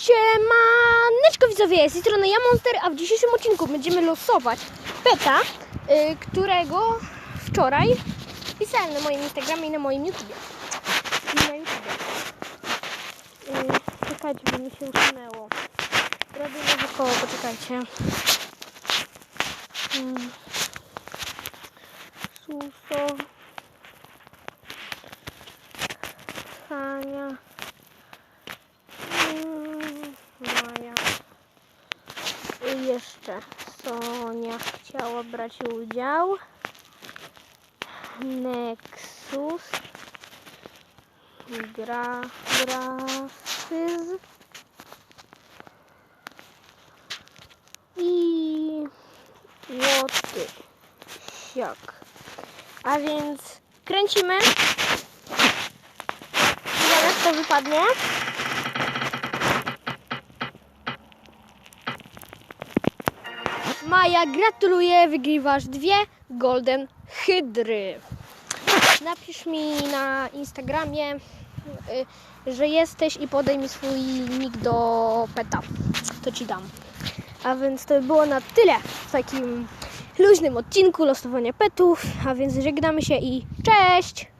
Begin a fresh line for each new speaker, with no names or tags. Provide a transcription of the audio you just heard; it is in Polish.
Siemaneczko widzowie, z tej strony ja Monster, a w dzisiejszym odcinku będziemy losować peta, y, którego wczoraj wpisałem na moim Instagramie i na moim YouTubie. I na YouTubie. Y, czekajcie, bo mi się usunęło. Robię nowe koło, poczekajcie. Mm. Suso. Hania. Mm, Maja. I jeszcze Sonia chciała brać udział. Nexus. Gra, grasyz. I łoty. Siak. A więc kręcimy. Zaraz to wypadnie. Maja, gratuluję, wygrywasz dwie Golden Hydry. Napisz mi na Instagramie, y, że jesteś i podaj mi swój nick do peta. To ci dam. A więc to by było na tyle w takim luźnym odcinku losowania petów. A więc żegnamy się i cześć!